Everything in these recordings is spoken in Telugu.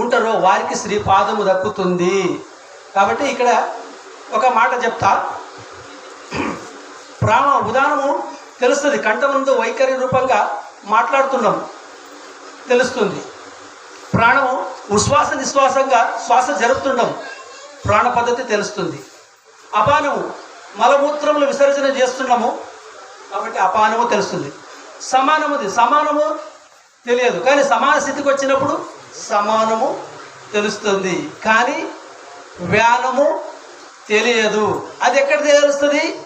ఉంటారో వారికి శ్రీపాదము దక్కుతుంది. కాబట్టి ఇక్కడ ఒక మాట చెప్తా. ప్రాణ ఉదాహరణము తెలుస్తుంది. కంఠముందు వైఖరి రూపంగా మాట్లాడుతున్నాం. తెలుస్తుంది. ప్రాణము ఉశ్వాస నిశ్వాసంగా శ్వాస జరుపుతుండం ప్రాణ పద్ధతి తెలుస్తుంది. అపానము మలమూత్రములు విసర్జన చేస్తున్నాము. కాబట్టి అపానము తెలుస్తుంది. సమానముది. సమానము తెలియదు. కానీ సమాన స్థితికి వచ్చినప్పుడు సమానము తెలుస్తుంది. కానీ వ్యానము తెలియదు. అది ఎక్కడ తెలుస్తుంది?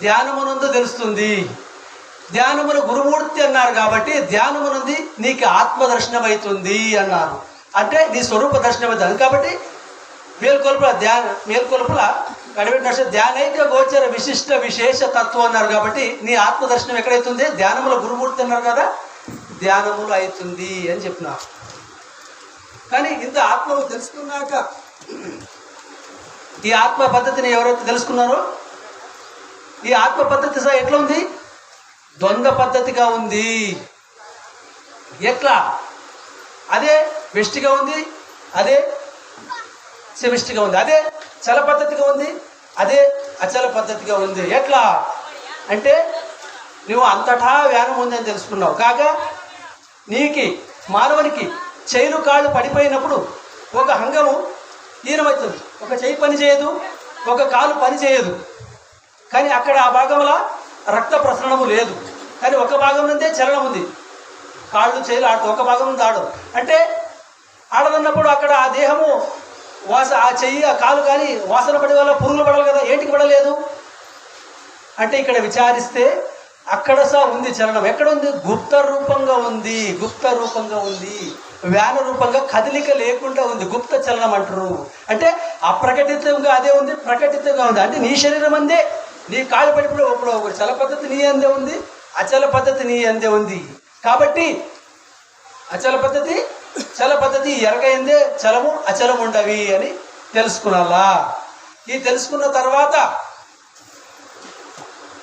ధ్యానమునందు తెలుస్తుంది. ధ్యానమును గురుమూర్తి అన్నారు కాబట్టి ధ్యానమునంది నీకు ఆత్మదర్శనం అవుతుంది అన్నారు. అంటే నీ స్వరూప దర్శనం అవుతుంది కాబట్టి మేల్కొల్పుల ధ్యాన మేల్కొల్పుల కడిపెట్టిన ధ్యానైక గోచర విశిష్ట విశేష తత్వం అన్నారు కాబట్టి నీ ఆత్మదర్శనం ఎక్కడైతుంది? ధ్యానముల గురుమూర్తి అన్నారు కదా? ధ్యానములు అవుతుంది అని చెప్పినారు కానీ ఇంత ఆత్మను తెలుసుకున్నాక ఈ ఆత్మ పద్ధతిని ఎవరైతే తెలుసుకున్నారో ఈ ఆత్మ పద్ధతి సార్ ఎట్లా ఉంది? ద్వంద్వ పద్ధతిగా ఉంది. ఎట్లా? అదే వెష్టిగా ఉంది అదే సెమిస్టిగా ఉంది అదే చల పద్ధతిగా ఉంది అదే అచల పద్ధతిగా ఉంది. ఎట్లా? అంటే నువ్వు అంతటా వ్యానం ఉందని తెలుసుకున్నావు. కాక నీకి మానవునికి చేయిలు కాళ్ళు పడిపోయినప్పుడు ఒక అంగము ఈనమవుతుంది. ఒక చేయి పని చేయదు ఒక కాలు పని చేయదు. కానీ అక్కడ ఆ భాగంలో రక్త ప్రసరణము లేదు. కానీ ఒక భాగం నుండే చలనం ఉంది. కాళ్ళు చేతులు ఆడుతూ ఒక భాగం నుండి ఆడదు అంటే ఆడదన్నప్పుడు అక్కడ ఆ దేహము వాస ఆ చెయ్యి ఆ కాలు కానీ వాసన పడే వల్ల పురుగులు పడాలి కదా ఏంటికి పడలేదు? అంటే ఇక్కడ విచారిస్తే అక్కడ సా ఉంది చలనం ఎక్కడ ఉంది గుప్త రూపంగా ఉంది. గుప్త రూపంగా ఉంది. వ్యాన రూపంగా కదలిక లేకుండా ఉంది. గుప్త చలనం అంటారు. అంటే అప్రకటితంగా అదే ఉంది ప్రకటితంగా ఉంది. అంటే నీ శరీరం అందే. నీ కాలు పడిపోయి ఇప్పుడు ఒక చల పద్ధతి నీ అందే ఉంది అచల పద్ధతి నీ అందే ఉంది. కాబట్టి అచల పద్ధతి చల పద్ధతి ఎరగైందే చలము అచలం ఉండవి అని తెలుసుకునాలా ఈ తెలుసుకున్న తర్వాత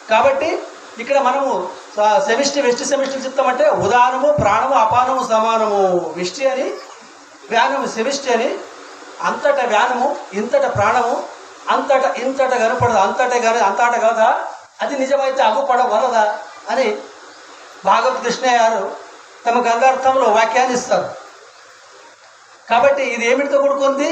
కాబట్టి ఇక్కడ మనము స- సెమిస్టర్ వెస్ట్ సెమిస్టర్ చెప్తామంటే ఉదానము ప్రాణము అపానము సమానము. విష్టి అని వ్యానము సెమిష్టి అని. అంతట వ్యానము ఇంతట ప్రాణము అంతట ఇంతట కనపడదు అంతట కానీ అంతట కదా అది నిజమైతే అగుపడవలదా అని భాగవత్ కృష్ణయ్య గారు తమ గంగార్థంలో వ్యాఖ్యానిస్తారు. కాబట్టి ఇది ఏమిటితో కూడుకుంది?